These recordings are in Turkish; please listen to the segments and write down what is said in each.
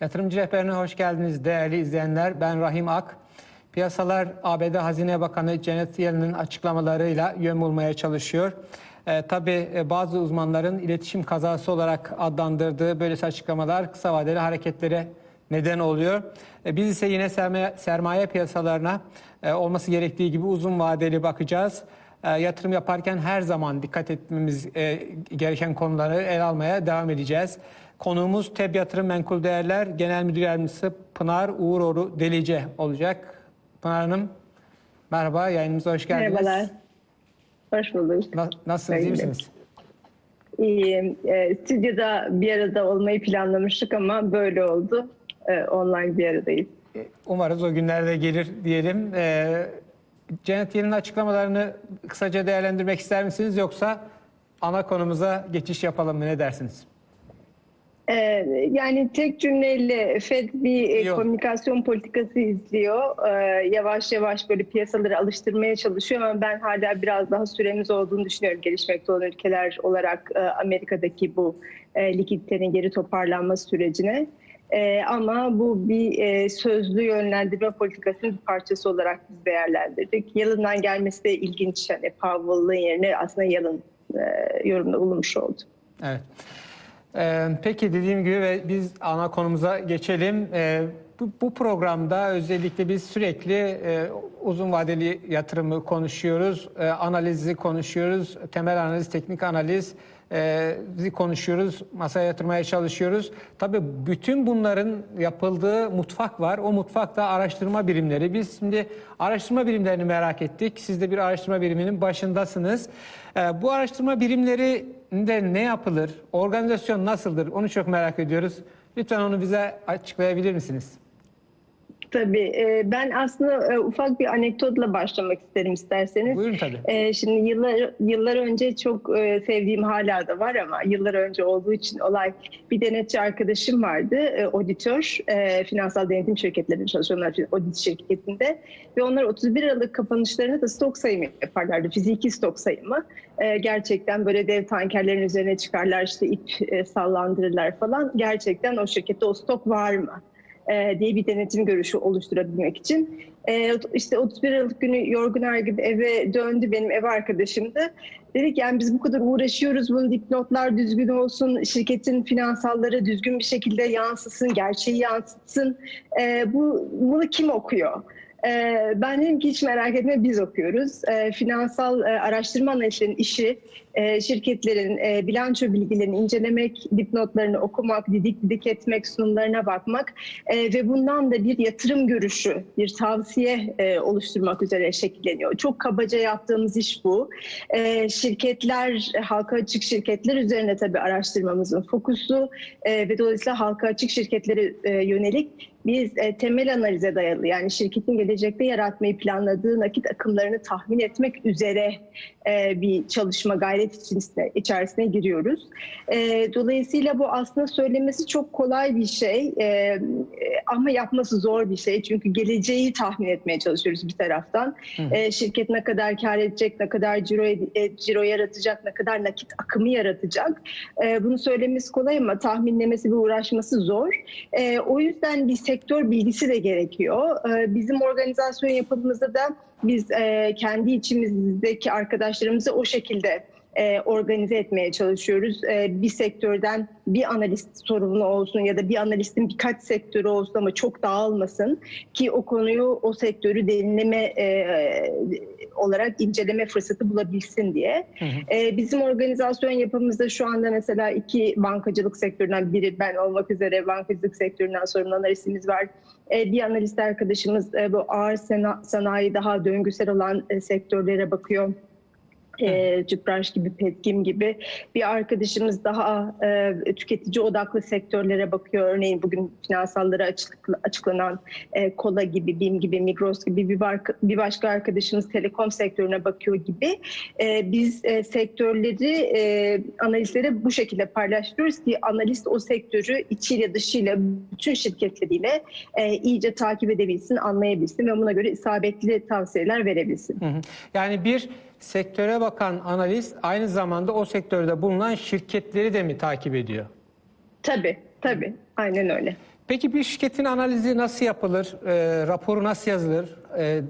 Yatırımcı rehberine hoş geldiniz değerli izleyenler. Ben Rahim Ak. Piyasalar ABD Hazine Bakanı Janet Yellen'in açıklamalarıyla yön bulmaya çalışıyor. Ee, tabii e, bazı uzmanların iletişim kazası olarak adlandırdığı böylesi açıklamalar kısa vadeli hareketlere neden oluyor. E, biz ise yine sermaye, sermaye piyasalarına e, olması gerektiği gibi uzun vadeli bakacağız. E, yatırım yaparken her zaman dikkat etmemiz e, gereken konuları ele almaya devam edeceğiz. Konuğumuz TEB Yatırım Menkul Değerler Genel Müdür Yardımcısı Pınar Uğuroğlu Delice olacak. Pınar Hanım merhaba yayınımıza hoş geldiniz. Merhabalar. Hoş bulduk. Na- nasılsınız iyi misiniz? İyiyim. E, stüdyoda bir arada olmayı planlamıştık ama böyle oldu. E, online bir aradayız. E, Umarız o günlerde gelir diyelim. Ee, Janet Yellen'in açıklamalarını kısaca değerlendirmek ister misiniz yoksa ana konumuza geçiş yapalım mı ne dersiniz? E, yani tek cümleyle Fed bir e, Yok. komünikasyon politikası izliyor. E, yavaş yavaş böyle piyasaları alıştırmaya çalışıyor ama ben hala biraz daha süremiz olduğunu düşünüyorum gelişmekte olan ülkeler olarak e, Amerika'daki bu e, likiditenin geri toparlanma sürecine. E, ama bu bir e, sözlü yönlendirme politikasının bir parçası olarak biz değerlendirdik. Yalın'dan gelmesi de ilginç. Yani Powell'ın yerine aslında Yalın e, yorumda bulunmuş oldu. Evet. Ee, peki dediğim gibi ve biz ana konumuza geçelim. Ee, bu, bu programda özellikle biz sürekli e, uzun vadeli yatırımı konuşuyoruz, e, analizi konuşuyoruz, temel analiz, teknik analiz e, konuşuyoruz, masaya yatırmaya çalışıyoruz. Tabii bütün bunların yapıldığı mutfak var. O mutfakta araştırma birimleri. Biz şimdi araştırma birimlerini merak ettik. Siz de bir araştırma biriminin başındasınız. E, bu araştırma birimlerinde ne yapılır? Organizasyon nasıldır? Onu çok merak ediyoruz. Lütfen onu bize açıklayabilir misiniz? Tabii. e, Ben aslında e, ufak bir anekdotla başlamak isterim isterseniz. Buyurun tabii. E, Şimdi yıllar yıllar önce çok e, sevdiğim hala da var ama yıllar önce olduğu için olay bir denetçi arkadaşım vardı, e, auditör, e, finansal denetim şirketlerinde çalışıyorlar, audit şirketinde ve onlar 31 Aralık kapanışlarında da stok sayımı yaparlardı, fiziki stok sayımı. E, Gerçekten böyle dev tankerlerin üzerine çıkarlar, işte ip e, sallandırırlar falan. Gerçekten o şirkette o stok var mı? E, diye bir denetim görüşü oluşturabilmek için. E, işte 31 Aralık günü yorgun argın eve döndü benim ev arkadaşımdı. Dedik yani biz bu kadar uğraşıyoruz bunun dipnotlar düzgün olsun, şirketin finansalları düzgün bir şekilde yansısın, gerçeği yansıtsın. E, bu Bunu kim okuyor? Ben dedim ki hiç merak etme biz okuyoruz. Finansal araştırma analistlerinin işi e, şirketlerin e, bilanço bilgilerini incelemek, dipnotlarını okumak, didik didik etmek, sunumlarına bakmak e, ve bundan da bir yatırım görüşü, bir tavsiye e, oluşturmak üzere şekilleniyor. Çok kabaca yaptığımız iş bu. E, şirketler, halka açık şirketler üzerine tabii araştırmamızın fokusu e, ve dolayısıyla halka açık şirketlere e, yönelik biz e, temel analize dayalı yani şirketin gelecekte yaratmayı planladığı nakit akımlarını tahmin etmek üzere e, bir çalışma gayret içerisine, içerisine giriyoruz. E, dolayısıyla bu aslında söylemesi çok kolay bir şey e, ama yapması zor bir şey. Çünkü geleceği tahmin etmeye çalışıyoruz bir taraftan. E, şirket ne kadar kar edecek, ne kadar ciro, e, ciro yaratacak, ne kadar nakit akımı yaratacak. E, bunu söylemesi kolay ama tahminlemesi ve uğraşması zor. E, o yüzden bir sektör bilgisi de gerekiyor. E, bizim organizasyon yapımızda da biz e, kendi içimizdeki arkadaşlarımızı o şekilde e, organize etmeye çalışıyoruz. E, bir sektörden bir analist sorumlu olsun ya da bir analistin birkaç sektörü olsun ama çok dağılmasın ki o konuyu o sektörü derinleme e, olarak inceleme fırsatı bulabilsin diye. E, bizim organizasyon yapımızda şu anda mesela iki bankacılık sektöründen biri ben olmak üzere bankacılık sektöründen sorumlu analistimiz var. E, bir analist arkadaşımız e, bu ağır sanayi daha döngüsel olan e, sektörlere bakıyor. E, Cüpraş gibi, Petkim gibi bir arkadaşımız daha e, tüketici odaklı sektörlere bakıyor. Örneğin bugün finansallara açık, açıklanan e, Kola gibi, BİM gibi, Migros gibi bir, bark- bir başka arkadaşımız telekom sektörüne bakıyor gibi. E, biz e, sektörleri e, analizlere bu şekilde paylaştırıyoruz ki analist o sektörü içiyle dışıyla bütün şirketleriyle e, iyice takip edebilsin, anlayabilsin ve buna göre isabetli tavsiyeler verebilsin. Hı hı. Yani bir sektöre bakan analist aynı zamanda o sektörde bulunan şirketleri de mi takip ediyor? Tabii, tabii. Aynen öyle. Peki bir şirketin analizi nasıl yapılır? E, raporu nasıl yazılır? E,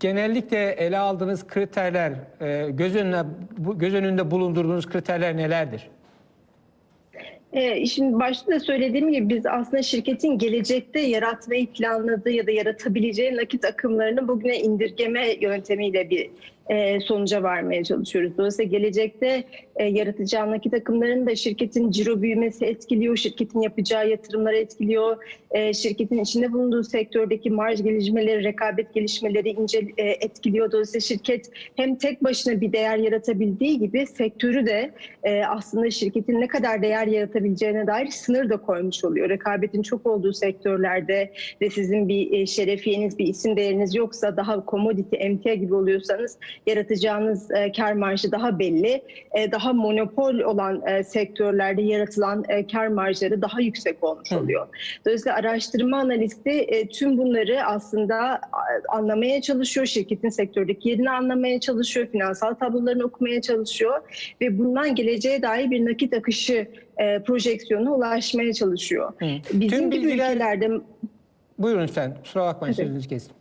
genellikle ele aldığınız kriterler, e, göz önüne göz önünde bulundurduğunuz kriterler nelerdir? Ee, şimdi başta da söylediğim gibi biz aslında şirketin gelecekte yaratmayı planladığı ya da yaratabileceği nakit akımlarını bugüne indirgeme yöntemiyle bir e, sonuca varmaya çalışıyoruz. Dolayısıyla gelecekte e, yaratacağı nakit da şirketin ciro büyümesi etkiliyor, şirketin yapacağı yatırımları etkiliyor, e, şirketin içinde bulunduğu sektördeki marj gelişmeleri, rekabet gelişmeleri ince e, etkiliyor. Dolayısıyla şirket hem tek başına bir değer yaratabildiği gibi sektörü de e, aslında şirketin ne kadar değer yaratabileceğine dair sınır da koymuş oluyor. Rekabetin çok olduğu sektörlerde ve sizin bir e, şerefiyeniz, bir isim değeriniz yoksa daha commodity, emtia gibi oluyorsanız yaratacağınız e, kar marjı daha belli. E, daha monopol olan e, sektörlerde yaratılan e, kar marjları daha yüksek olmuş Hı. oluyor. Dolayısıyla araştırma analisti e, tüm bunları aslında anlamaya çalışıyor. Şirketin sektördeki yerini anlamaya çalışıyor. Finansal tablolarını okumaya çalışıyor. Ve bundan geleceğe dair bir nakit akışı e, projeksiyona ulaşmaya çalışıyor. Hı. Bizim Tüm gibi bilgiler- ülkelerde Buyurun lütfen. Kusura bakmayın Tabii. sözünüzü kestim.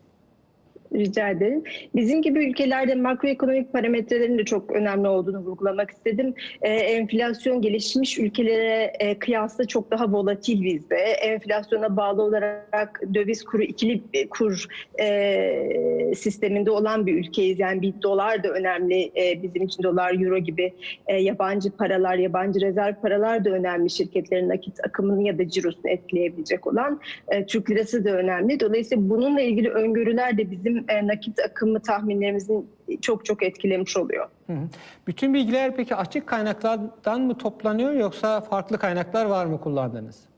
Rica ederim. Bizim gibi ülkelerde makroekonomik parametrelerin de çok önemli olduğunu vurgulamak istedim. Ee, enflasyon gelişmiş ülkelere e, kıyasla çok daha volatil bizde. Enflasyona bağlı olarak döviz kuru ikili kur e, sisteminde olan bir ülkeyiz. Yani bir dolar da önemli e, bizim için dolar, euro gibi e, yabancı paralar, yabancı rezerv paralar da önemli şirketlerin nakit akımını ya da cirosunu etkileyebilecek olan. E, Türk lirası da önemli. Dolayısıyla bununla ilgili öngörüler de bizim e, nakit akımı tahminlerimizin çok çok etkilemiş oluyor. Hı hı. Bütün bilgiler peki açık kaynaklardan mı toplanıyor yoksa farklı kaynaklar var mı kullandığınız?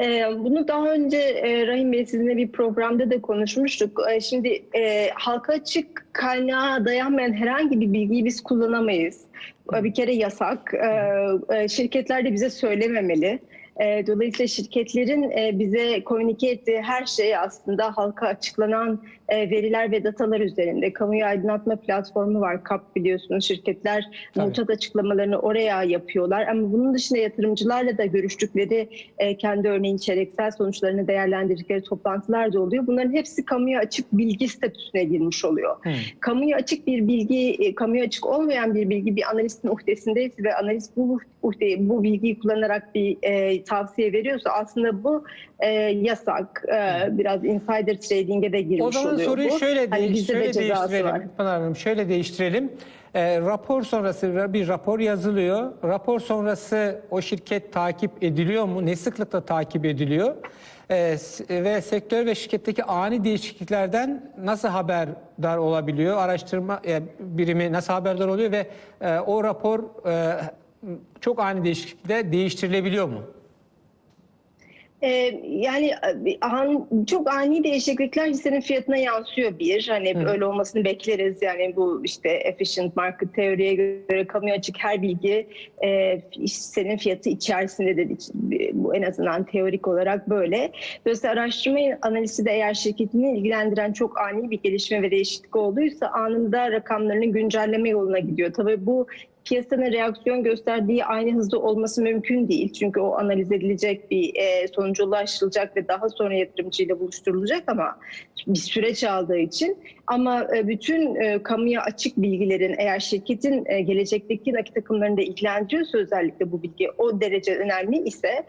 E, Bunu daha önce e, Rahim Bey sizinle bir programda da konuşmuştuk. Şimdi halka açık kaynağa dayanmayan herhangi bir bilgiyi biz kullanamayız. Bir kere yasak. Şirketler de bize söylememeli. Dolayısıyla şirketlerin bize komünike ettiği her şey aslında halka açıklanan veriler ve datalar üzerinde. Kamuya aydınlatma platformu var, KAP biliyorsunuz. Şirketler mutat açıklamalarını oraya yapıyorlar. Ama bunun dışında yatırımcılarla da görüştükleri, e, kendi örneğin çeyreksel sonuçlarını değerlendirdikleri toplantılar da oluyor. Bunların hepsi kamuya açık bilgi statüsüne girmiş oluyor Hı. kamuya açık bir bilgi, e, kamuya açık olmayan bir bilgi bir analistin uhdesindeyse ve analist bu uhdeyi, bu bilgiyi kullanarak bir e, tavsiye veriyorsa aslında bu e, yasak. E, biraz insider trading'e de girmiş O zaman oluyor soruyu bu. şöyle, Hani değiş- de şöyle var. değiştirelim. Pınar Hanım şöyle değiştirelim. Ee, rapor sonrası bir rapor yazılıyor. Rapor sonrası o şirket takip ediliyor mu? Ne sıklıkla takip ediliyor? S- ve sektör ve şirketteki ani değişikliklerden nasıl haberdar olabiliyor? Araştırma e, birimi nasıl haberdar oluyor ve e, o rapor e, çok ani değişiklikte değiştirilebiliyor mu? Ee, yani e, an, çok ani değişiklikler hissenin fiyatına yansıyor bir. Hani Hı. öyle olmasını bekleriz. Yani bu işte efficient market teoriye göre kamuya açık her bilgi e, hissenin fiyatı içerisindedir. Bu en azından teorik olarak böyle. Dolayısıyla araştırma analizi de eğer şirketini ilgilendiren çok ani bir gelişme ve değişiklik olduysa anında rakamlarını güncelleme yoluna gidiyor. Tabii bu piyasanın reaksiyon gösterdiği aynı hızda olması mümkün değil. Çünkü o analiz edilecek bir e, sonuca ulaşılacak ve daha sonra yatırımcıyla buluşturulacak ama bir süreç aldığı için. Ama e, bütün e, kamuya açık bilgilerin eğer şirketin e, gelecekteki nakit akımlarını da ilgilendiriyorsa özellikle bu bilgi o derece önemli ise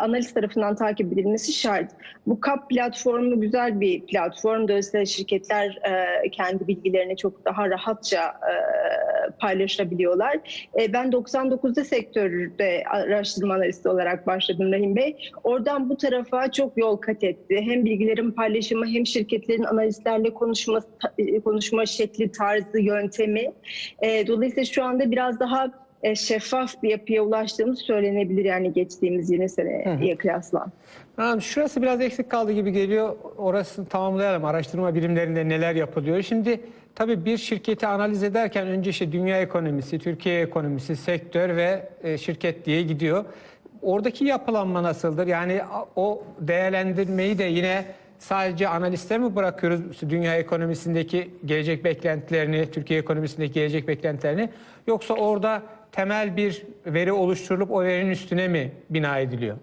analiz tarafından takip edilmesi şart. Bu KAP platformu güzel bir platform. Dolayısıyla şirketler kendi bilgilerini çok daha rahatça paylaşabiliyorlar. Ben 99'da sektörde araştırma analisti olarak başladım Rahim Bey. Oradan bu tarafa çok yol kat etti. Hem bilgilerin paylaşımı hem şirketlerin analistlerle konuşma, e, konuşma şekli, tarzı, yöntemi. E, dolayısıyla şu anda biraz daha e, şeffaf bir yapıya ulaştığımız söylenebilir yani geçtiğimiz 20 seneye kıyasla. Tamam, şurası biraz eksik kaldı gibi geliyor. Orasını tamamlayalım. Araştırma birimlerinde neler yapılıyor. Şimdi tabii bir şirketi analiz ederken önce işte dünya ekonomisi, Türkiye ekonomisi, sektör ve e, şirket diye gidiyor. Oradaki yapılanma nasıldır? Yani o değerlendirmeyi de yine sadece analiste mi bırakıyoruz dünya ekonomisindeki gelecek beklentilerini, Türkiye ekonomisindeki gelecek beklentilerini yoksa orada temel bir veri oluşturulup o verinin üstüne mi bina ediliyor?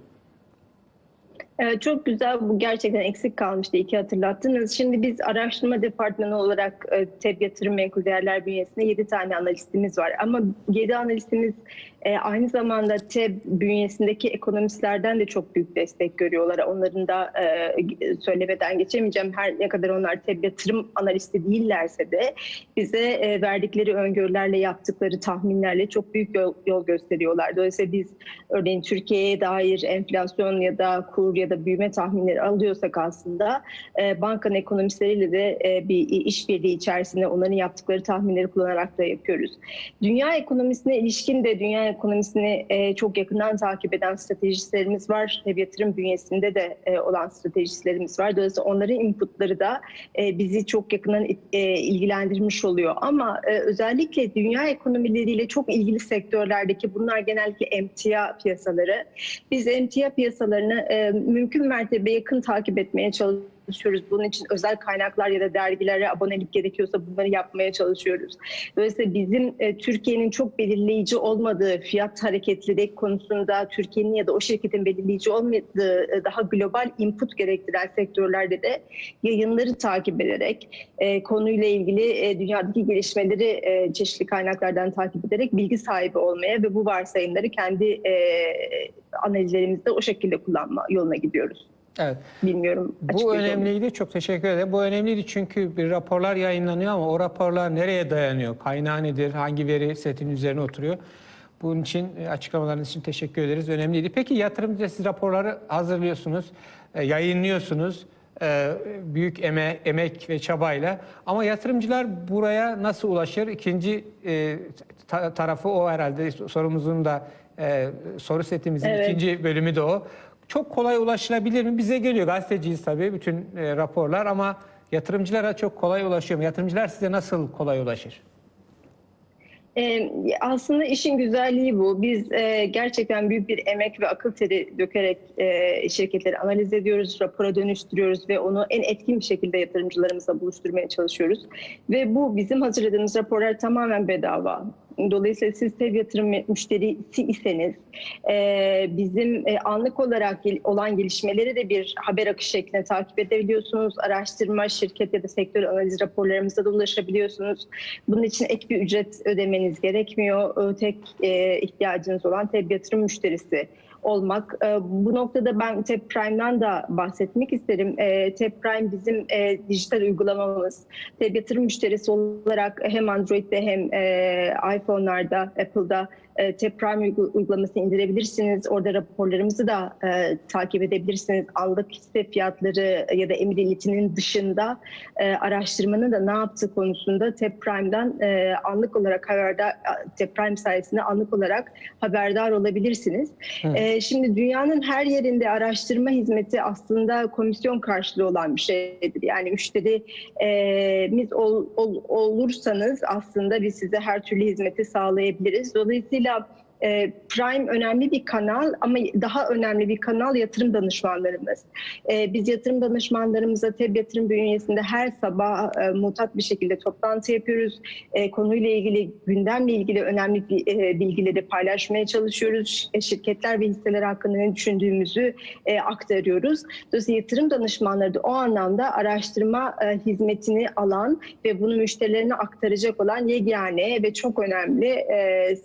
Ee, Çok güzel. Bu gerçekten eksik kalmıştı. İki hatırlattınız. Şimdi biz araştırma departmanı olarak e, TEB Yatırım Menkul Değerler bünyesinde 7 tane analistimiz var. Ama 7 analistimiz e, aynı zamanda TEB bünyesindeki ekonomistlerden de çok büyük destek görüyorlar. Onların da e, söylemeden geçemeyeceğim. Her ne kadar onlar TEB yatırım analisti değillerse de bize e, verdikleri öngörülerle yaptıkları tahminlerle çok büyük yol, yol gösteriyorlar. Dolayısıyla biz örneğin Türkiye'ye dair enflasyon ya da kur ya da büyüme tahminleri alıyorsak aslında e, bankanın ekonomistleriyle de e, bir işbirliği içerisinde onların yaptıkları tahminleri kullanarak da yapıyoruz. Dünya ekonomisine ilişkin de dünya ekonomisini e, çok yakından takip eden stratejistlerimiz var. Tabii yatırım bünyesinde de e, olan stratejistlerimiz var. Dolayısıyla onların inputları da e, bizi çok yakından e, ilgilendirmiş oluyor. Ama e, özellikle dünya ekonomileriyle çok ilgili sektörlerdeki bunlar genellikle emtia piyasaları. Biz emtia piyasalarını e, mümkün mertebe yakın takip etmeye çalışıyoruz. Bunun için özel kaynaklar ya da dergilere abonelik gerekiyorsa bunları yapmaya çalışıyoruz. Dolayısıyla bizim e, Türkiye'nin çok belirleyici olmadığı fiyat hareketlilik konusunda Türkiye'nin ya da o şirketin belirleyici olmadığı e, daha global input gerektiren sektörlerde de yayınları takip ederek e, konuyla ilgili e, dünyadaki gelişmeleri e, çeşitli kaynaklardan takip ederek bilgi sahibi olmaya ve bu varsayımları kendi e, analizlerimizde o şekilde kullanma yoluna gidiyoruz. Evet. Bilmiyorum. Bu önemliydi. Çok teşekkür ederim. Bu önemliydi çünkü bir raporlar yayınlanıyor ama o raporlar nereye dayanıyor? Kaynağı nedir? Hangi veri setin üzerine oturuyor? Bunun için e, açıklamalarınız için teşekkür ederiz. Önemliydi. Peki yatırımcı siz raporları hazırlıyorsunuz, e, yayınlıyorsunuz. e, Büyük eme, emek ve çabayla. Ama yatırımcılar buraya nasıl ulaşır? İkinci e, ta- tarafı o herhalde sorumuzun da e, soru setimizin Evet. ikinci bölümü de o. Çok kolay ulaşılabilir mi? Bize geliyor gazeteciyiz tabii bütün e, raporlar ama yatırımcılara çok kolay ulaşıyor mu? Yatırımcılar size nasıl kolay ulaşır? Ee, aslında işin güzelliği bu. Biz e, gerçekten büyük bir emek ve akıl teri dökerek e, şirketleri analiz ediyoruz, rapora dönüştürüyoruz ve onu en etkin bir şekilde yatırımcılarımızla buluşturmaya çalışıyoruz. Ve bu bizim hazırladığımız raporlar tamamen bedava. Dolayısıyla siz TEV yatırım müşterisi iseniz e, bizim e, anlık olarak gel- olan gelişmeleri de bir haber akışı şeklinde takip edebiliyorsunuz. Araştırma, şirket ya da sektör analiz raporlarımıza da ulaşabiliyorsunuz. Bunun için ek bir ücret ödemeniz gerekmiyor. Tek e, ihtiyacınız olan TEB yatırım müşterisi olmak. E, Bu noktada ben TEB Prime'dan da bahsetmek isterim. E, TEB Prime bizim e, dijital uygulamamız. TEB yatırım müşterisi olarak hem Android'de hem e, iPhone'larda, Apple'da e, TEB Prime uygu- uygulamasını indirebilirsiniz. Orada raporlarımızı da e, takip edebilirsiniz. Anlık hisse fiyatları ya da emir dışında e, araştırmanın da ne yaptığı konusunda TEB Prime'dan e, anlık olarak haberdar, TEB Prime sayesinde anlık olarak haberdar olabilirsiniz. E, şimdi dünyanın her yerinde araştırma hizmeti aslında komisyon karşılığı olan bir şeydir. Yani müşterimiz ol, ol, olursanız aslında biz size her türlü hizmeti sağlayabiliriz. Dolayısıyla love e, Prime önemli bir kanal ama daha önemli bir kanal yatırım danışmanlarımız. E, biz yatırım danışmanlarımıza TEB yatırım bünyesinde her sabah e, mutat bir şekilde toplantı yapıyoruz. E, konuyla ilgili, gündemle ilgili önemli e, bilgileri paylaşmaya çalışıyoruz. Şirketler ve hisseler hakkında ne düşündüğümüzü aktarıyoruz. Dolayısıyla yatırım danışmanları da o anlamda araştırma hizmetini alan ve bunu müşterilerine aktaracak olan yegane ve çok önemli e,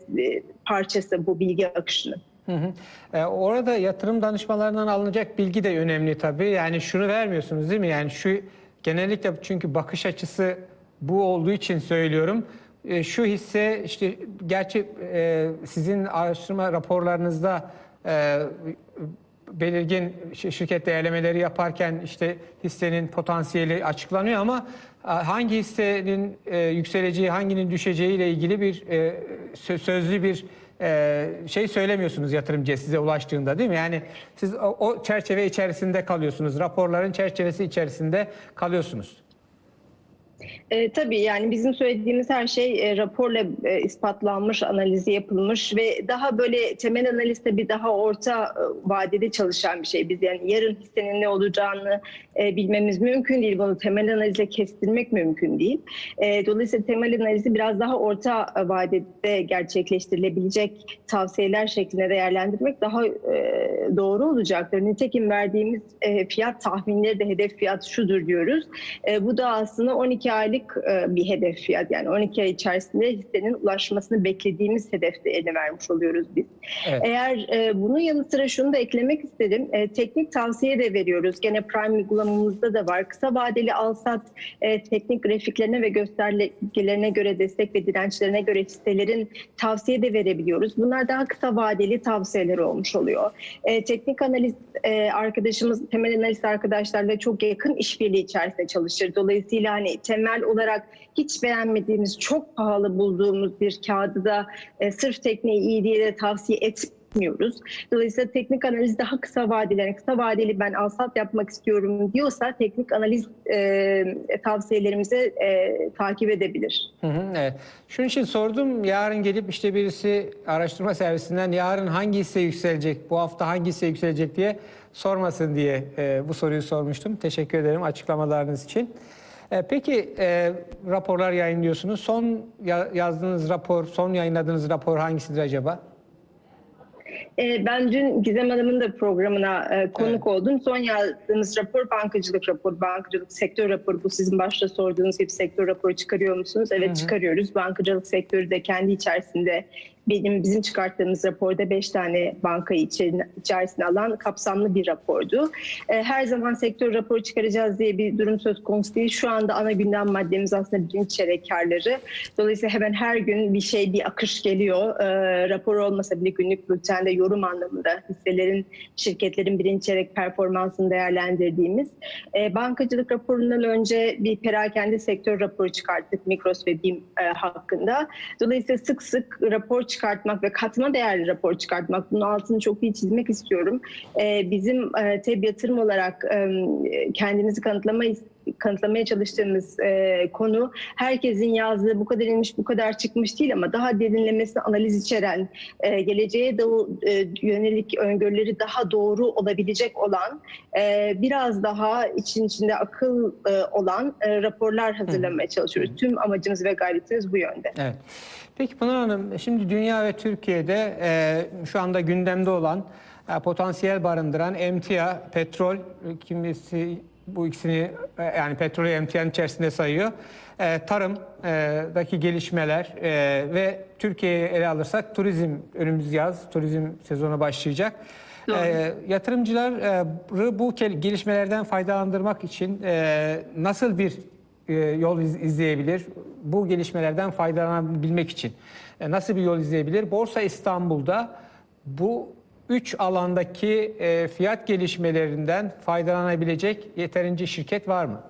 parçası bu bilgi akışının. Hı hı. E, orada yatırım danışmalarından alınacak bilgi de önemli tabii. Yani şunu vermiyorsunuz değil mi? Yani şu genellikle çünkü bakış açısı bu olduğu için söylüyorum. E, şu hisse işte gerçi e, sizin araştırma raporlarınızda e, belirgin şi- şirket değerlemeleri yaparken işte hissenin potansiyeli açıklanıyor ama e, hangi hissenin e, yükseleceği, hanginin düşeceği ile ilgili bir e, sö- sözlü bir şey söylemiyorsunuz yatırımcıya size ulaştığında değil mi? Yani siz o çerçeve içerisinde kalıyorsunuz. Raporların çerçevesi içerisinde kalıyorsunuz. E, tabii yani bizim söylediğimiz her şey e, raporla e, ispatlanmış, analizi yapılmış ve daha böyle temel analizde bir daha orta e, vadede çalışan bir şey. Biz yani yarın hissenin ne olacağını e, bilmemiz mümkün değil. Bunu temel analizle kestirmek mümkün değil. E, dolayısıyla temel analizi biraz daha orta vadede gerçekleştirilebilecek tavsiyeler şeklinde değerlendirmek daha e, doğru olacaktır. Nitekim verdiğimiz e, fiyat tahminleri de hedef fiyat şudur diyoruz. E, bu da aslında 12 aylık e, bir hedef fiyat. Yani 12 ay içerisinde hissenin ulaşmasını beklediğimiz hedefte eline vermiş oluyoruz biz. Evet. Eğer e, bunun yanı sıra şunu da eklemek isterim. E, teknik tavsiye de veriyoruz. Gene Prime uygulamamızda da var. Kısa vadeli alsat teknik grafiklerine ve göstergelerine göre destek ve dirençlerine göre hisselerin tavsiye de verebiliyoruz. Bunlar daha kısa vadeli tavsiyeler olmuş oluyor. Teknik analiz e, arkadaşımız, temel analiz arkadaşlarla çok yakın işbirliği içerisinde çalışır. Dolayısıyla hani temel olarak hiç beğenmediğimiz, çok pahalı bulduğumuz bir kağıdı da e, sırf tekniği iyi diye de tavsiye etmiyoruz. Dolayısıyla teknik analiz daha kısa vadeli, yani kısa vadeli ben alsat yapmak istiyorum diyorsa teknik analiz e, tavsiyelerimizi e, takip edebilir. Hı hı, evet. Şunun için sordum. Yarın gelip işte birisi araştırma servisinden yarın hangi hisse yükselecek, bu hafta hangi hisse yükselecek diye sormasın diye e, bu soruyu sormuştum. Teşekkür ederim açıklamalarınız için. E, peki e, raporlar yayınlıyorsunuz. Son ya- yazdığınız rapor, son yayınladığınız rapor hangisidir acaba? E, ben dün Gizem Hanım'ın da programına e, konuk oldum. Son yazdığımız rapor bankacılık raporu, bankacılık sektör raporu. Bu sizin başta sorduğunuz gibi sektör raporu çıkarıyor musunuz? Evet çıkarıyoruz. Bankacılık sektörü de kendi içerisinde benim bizim çıkarttığımız raporda 5 tane bankayı içerisine, içerisine alan kapsamlı bir rapordu. E, her zaman sektör raporu çıkaracağız diye bir durum söz konusu değil. Şu anda ana gündem maddemiz aslında birinci çeyrek. Dolayısıyla hemen her gün bir şey, bir akış geliyor. E, rapor olmasa bile günlük bültende yorum anlamında hisselerin, şirketlerin birinci çeyrek performansını değerlendirdiğimiz. E, bankacılık raporundan önce bir perakende sektör raporu çıkarttık Migros ve BİM e, hakkında. Dolayısıyla sık sık rapor çıkartmak ve katma değerli rapor çıkartmak. Bunun altını çok iyi çizmek istiyorum. E, bizim e, TEB yatırım olarak e, kendimizi kanıtlamayız kanıtlamaya çalıştığımız e, konu herkesin yazdığı bu kadar inmiş bu kadar çıkmış değil ama daha derinlemesine analiz içeren e, geleceğe doğru, e, yönelik öngörüleri daha doğru olabilecek olan e, biraz daha için içinde akıl e, olan e, raporlar hazırlamaya çalışıyoruz. Tüm amacımız ve gayretimiz bu yönde. Evet. Peki Pınar Hanım, şimdi dünya ve Türkiye'de e, şu anda gündemde olan e, potansiyel barındıran emtia, petrol, e, kimisi bu ikisini e, yani petrolü emtianın içerisinde sayıyor. E, tarımdaki gelişmeler e, ve Türkiye'yi ele alırsak turizm önümüz yaz, turizm sezonu başlayacak. E, yatırımcıları bu gelişmelerden faydalandırmak için e, nasıl bir e, yol iz- izleyebilir? Bu gelişmelerden faydalanabilmek için e, nasıl bir yol izleyebilir? Borsa İstanbul'da bu üç alandaki e, fiyat gelişmelerinden faydalanabilecek yeterince şirket var mı?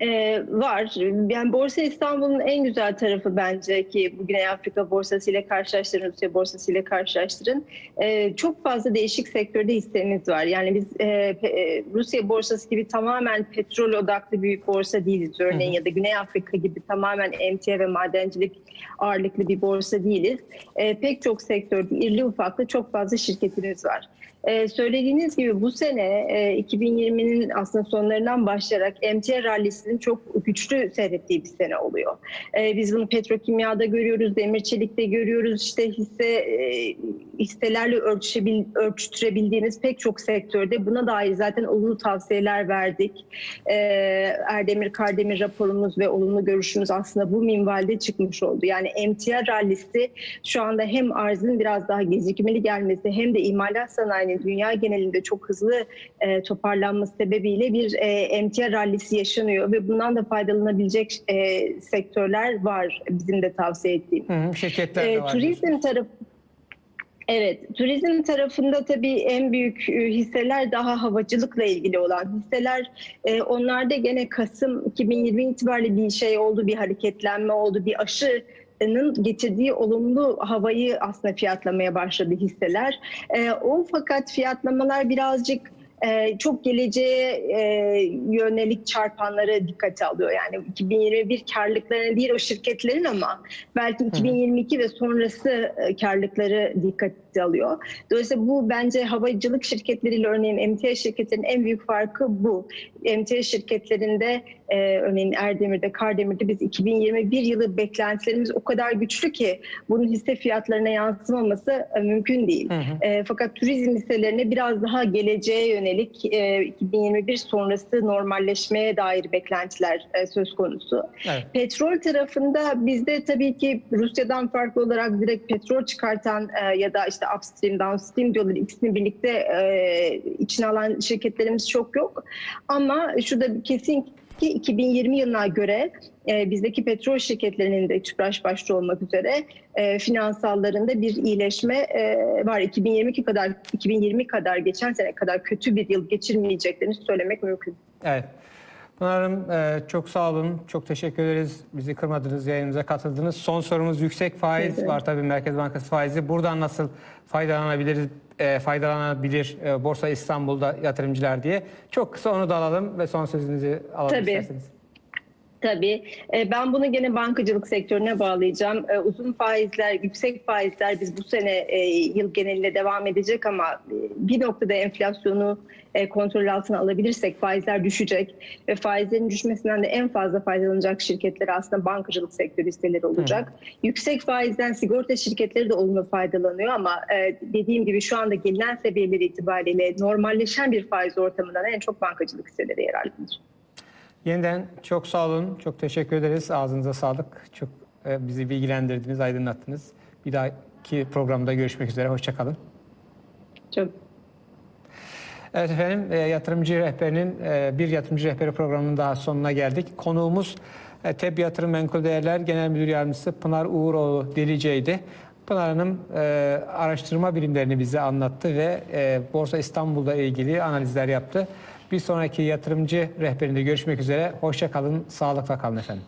Ee, var. Yani Borsa İstanbul'un en güzel tarafı bence ki bu Güney Afrika borsası ile karşılaştırın, Rusya borsası ile karşılaştırın. Ee, çok fazla değişik sektörde hissemiz var. Yani biz e, e, Rusya borsası gibi tamamen petrol odaklı bir borsa değiliz örneğin ya da Güney Afrika gibi tamamen emtia ve madencilik ağırlıklı bir borsa değiliz. E, pek çok sektörde irli ufaklı çok fazla şirketimiz var. Ee, söylediğiniz gibi bu sene e, 2020'nin aslında sonlarından başlayarak emtia rallisinin çok güçlü seyrettiği bir sene oluyor. Ee, biz bunu petrokimyada görüyoruz, demir çelikte görüyoruz, işte hisse e, hisselerle ölçüşebil, ölçtürebildiğimiz pek çok sektörde buna dair zaten olumlu tavsiyeler verdik. Ee, Erdemir Kardemir raporumuz ve olumlu görüşümüz aslında bu minvalde çıkmış oldu. Yani emtia rallisi şu anda hem arzın biraz daha gecikmeli gelmesi hem de imalat sanayinin dünya genelinde çok hızlı e, toparlanması sebebiyle bir e, emtia rallisi yaşanıyor ve bundan da faydalanabilecek e, sektörler var bizim de tavsiye ettiğimiz. Hı şirketler de E, var. turizm tarafı Evet, turizm tarafında tabii en büyük e, hisseler daha havacılıkla ilgili olan hisseler. E, onlarda gene Kasım 2020 itibariyle bir şey oldu, bir hareketlenme oldu, bir aşının getirdiği olumlu havayı aslında fiyatlamaya başladı hisseler. E, o fakat fiyatlamalar birazcık e, çok geleceğe e, yönelik çarpanları dikkate alıyor. Yani 2021 karlılıklarını değil o şirketlerin ama belki 2022 ve sonrası e, karlılıkları dikkate alıyor. Dolayısıyla bu bence havacılık şirketleriyle örneğin emtia şirketlerinin en büyük farkı bu. Emtia şirketlerinde e, örneğin Erdemir'de, Kardemir'de biz 2021 yılı beklentilerimiz o kadar güçlü ki bunun hisse fiyatlarına yansımaması e, mümkün değil. Hı hı. E, fakat turizm hisselerine biraz daha geleceğe yönelik e, 2021 sonrası normalleşmeye dair beklentiler e, söz konusu. Evet. Petrol tarafında bizde tabii ki Rusya'dan farklı olarak direkt petrol çıkartan e, ya da işte upstream, downstream diyorlar ikisini birlikte e, içine alan şirketlerimiz çok yok. Ama şu da kesin ki 2020 yılına göre e, bizdeki petrol şirketlerinin de Tüpraş başta olmak üzere e, finansallarında bir iyileşme e, var. 2022 kadar 2020 kadar geçen sene kadar kötü bir yıl geçirmeyeceklerini söylemek mümkün. Evet. Pınar Hanım e, çok sağ olun. Çok teşekkür ederiz. Bizi kırmadınız, yayınımıza katıldınız. Son sorumuz yüksek faiz Evet. var tabii Merkez Bankası faizi. Buradan nasıl faydalanabiliriz, e, faydalanabilir e, Borsa İstanbul'da yatırımcılar diye. Çok kısa onu da alalım ve son sözünüzü alalım Tabii. isterseniz. Tabii. E, Ben bunu gene bankacılık sektörüne bağlayacağım. E, Uzun faizler, yüksek faizler biz bu sene e, yıl genelinde devam edecek ama bir noktada enflasyonu kontrol altına alabilirsek faizler düşecek ve faizlerin düşmesinden de en fazla faydalanacak şirketler aslında bankacılık sektörü hisseleri olacak. Yüksek faizden sigorta şirketleri de olumlu faydalanıyor ama dediğim gibi şu anda gelinen seviyeleri itibariyle normalleşen bir faiz ortamından en çok bankacılık hisseleri yararlanır. Yeniden çok sağ olun. Çok teşekkür ederiz. Ağzınıza sağlık. Çok e, bizi bilgilendirdiniz, aydınlattınız. Bir dahaki programda görüşmek üzere. Hoşçakalın. Çok Evet efendim, e, yatırımcı rehberinin e, bir yatırımcı rehberi programının daha sonuna geldik. Konuğumuz e, TEB Yatırım Menkul Değerler Genel Müdür Yardımcısı Pınar Uğuroğlu Delice'ydi. Pınar Hanım e, araştırma bilimlerini bize anlattı ve e, Borsa İstanbul'da ilgili analizler yaptı. Bir sonraki yatırımcı rehberinde görüşmek üzere. Hoşça kalın, sağlıkla kalın efendim.